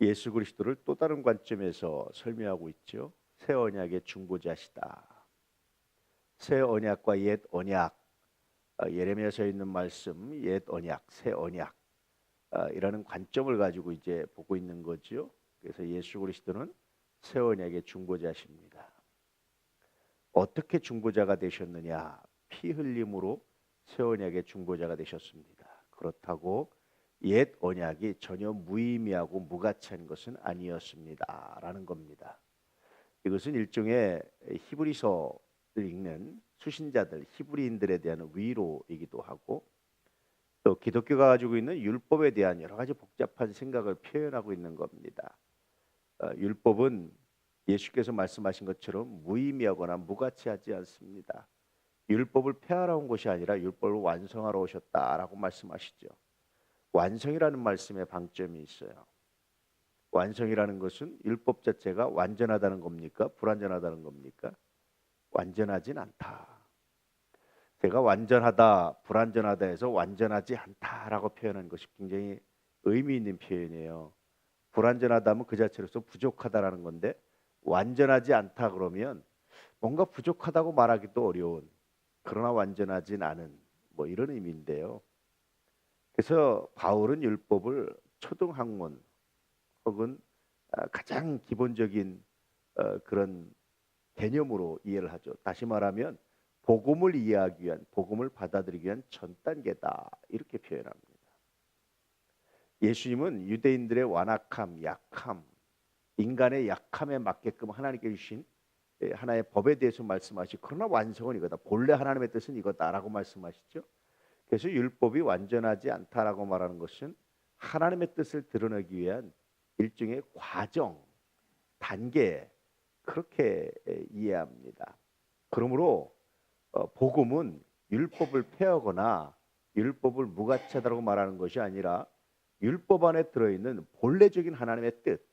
예수 그리스도를 또 다른 관점에서 설명하고 있죠. 새 언약의 중보자시다. 새 언약과 옛 언약 어, 예레미야서에 있는 말씀 옛 언약, 새 언약 어, 이라는 관점을 가지고 이제 보고 있는 거죠. 그래서 예수 그리스도는 새 언약의 중보자십니다. 어떻게 중보자가 되셨느냐? 피 흘림으로 새 언약의 중보자가 되셨습니다. 그렇다고 옛 언약이 전혀 무의미하고 무가치한 것은 아니었습니다라는 겁니다. 이것은 일종의 히브리서를 읽는 수신자들 히브리인들에 대한 위로이기도 하고 또 기독교가 가지고 있는 율법에 대한 여러 가지 복잡한 생각을 표현하고 있는 겁니다. 어, 율법은 예수께서 말씀하신 것처럼 무의미하거나 무가치하지 않습니다. 율법을 폐하러 온 것이 아니라 율법을 완성하러 오셨다라고 말씀하시죠. 완성이라는 말씀에 방점이 있어요. 완성이라는 것은 율법 자체가 완전하다는 겁니까? 불완전하다는 겁니까? 완전하진 않다. 제가 완전하다, 불완전하다 해서 완전하지 않다라고 표현한 것이 굉장히 의미 있는 표현이에요. 불완전하다면 그 자체로서 부족하다라는 건데 완전하지 않다 그러면 뭔가 부족하다고 말하기도 어려운 그러나 완전하진 않은 뭐 이런 의미인데요. 그래서 바울은 율법을 초등학문 혹은 아, 가장 기본적인 어, 그런 개념으로 이해를 하죠. 다시 말하면 복음을 이해하기 위한 복음을 받아들이기 위한 전 단계다 이렇게 표현합니다. 예수님은 유대인들의 완악함, 약함, 인간의 약함에 맞게끔 하나님께 주신 예, 하나의 법에 대해서 말씀하시고 그러나 완성은 이거다. 본래 하나님의 뜻은 이거다라고 말씀하시죠. 그래서 율법이 완전하지 않다라고 말하는 것은 하나님의 뜻을 드러내기 위한 일종의 과정, 단계 그렇게 이해합니다. 그러므로 어, 복음은 율법을 폐하거나 율법을 무가치하다고 말하는 것이 아니라 율법 안에 들어있는 본래적인 하나님의 뜻,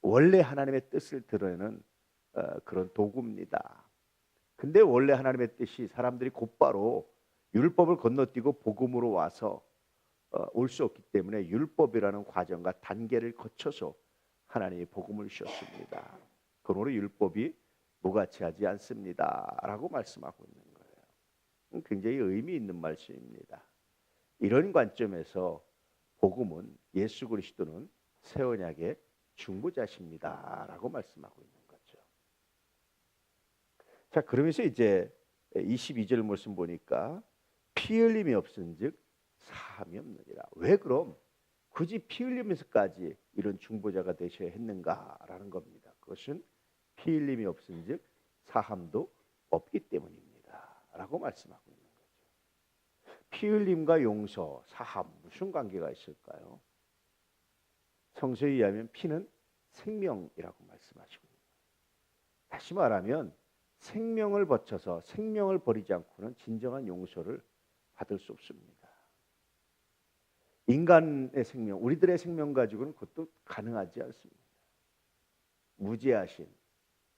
원래 하나님의 뜻을 드러내는 어, 그런 도구입니다. 근데 원래 하나님의 뜻이 사람들이 곧바로 율법을 건너뛰고 복음으로 와서 어, 올수 없기 때문에 율법이라는 과정과 단계를 거쳐서 하나님이 복음을 주셨습니다. 그러므로 율법이 무가치하지 않습니다라고 말씀하고 있는 거예요. 굉장히 의미 있는 말씀입니다. 이런 관점에서 복음은 예수 그리스도는 새 언약의 중보자십니다라고 말씀하고 있는 거죠. 자, 그러면서 이제 22절 말씀 보니까 피 흘림이 없은즉 사함이 없느니라. 왜 그럼 굳이 피 흘리면서까지 이런 중보자가 되셔야 했는가라는 겁니다. 그것은 피 흘림이 없은즉 사함도 없기 때문입니다.라고 말씀하고 있는 거죠. 피 흘림과 용서, 사함 무슨 관계가 있을까요? 성서에 의하면 피는 생명이라고 말씀하시고. 다시 말하면 생명을 거쳐서 생명을 버리지 않고는 진정한 용서를 받을 수 없습니다. 인간의 생명, 우리들의 생명 가지고는 그것도 가능하지 않습니다. 무죄하신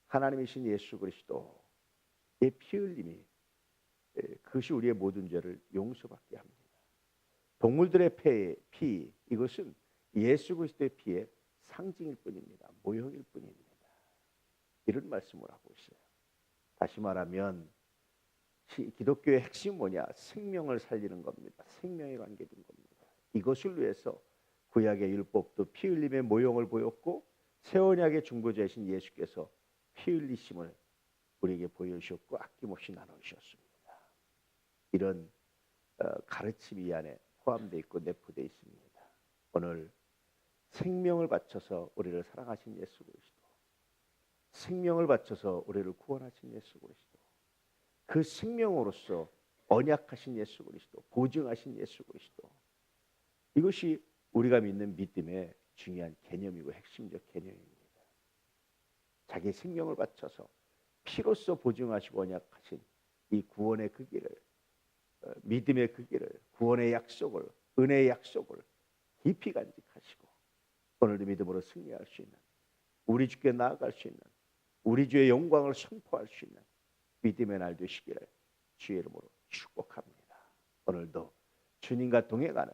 하나님이신 예수 그리스도의 피 흘림이 그것이 우리의 모든 죄를 용서받게 합니다. 동물들의 피, 피 이것은 예수 그리스도의 피의 상징일 뿐입니다. 모형일 뿐입니다. 이런 말씀을 하고 있어요. 다시 말하면 기독교의 핵심 뭐냐? 생명을 살리는 겁니다. 생명에 관계된 겁니다. 이것을 위해서 구약의 율법도 피 흘림의 모형을 보였고 새 언약의 중보자이신 예수께서 피 흘리심을 우리에게 보여주셨고 아낌없이 나누셨습니다. 이런 어, 가르침이 안에 포함되어 있고 내포되어 있습니다. 오늘 생명을 바쳐서 우리를 사랑하신 예수 그리스도, 생명을 바쳐서 우리를 구원하신 예수 그리스도, 그 생명으로서 언약하신 예수 그리스도, 보증하신 예수 그리스도. 이것이 우리가 믿는 믿음의 중요한 개념이고 핵심적 개념입니다. 자기 생명을 바쳐서 피로써 보증하시고 언약하신 이 구원의 그 길을 어, 믿음의 그 길을 구원의 약속을 은혜의 약속을 깊이 간직하시고 오늘도 믿음으로 승리할 수 있는 우리 주께 나아갈 수 있는 우리 주의 영광을 선포할 수 있는 믿음의 날 되시기를 주의 이름으로 축복합니다. 오늘도 주님과 동행하는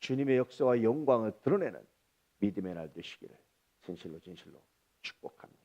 주님의 역사와 영광을 드러내는 믿음의 날 되시기를 진실로 진실로 축복합니다.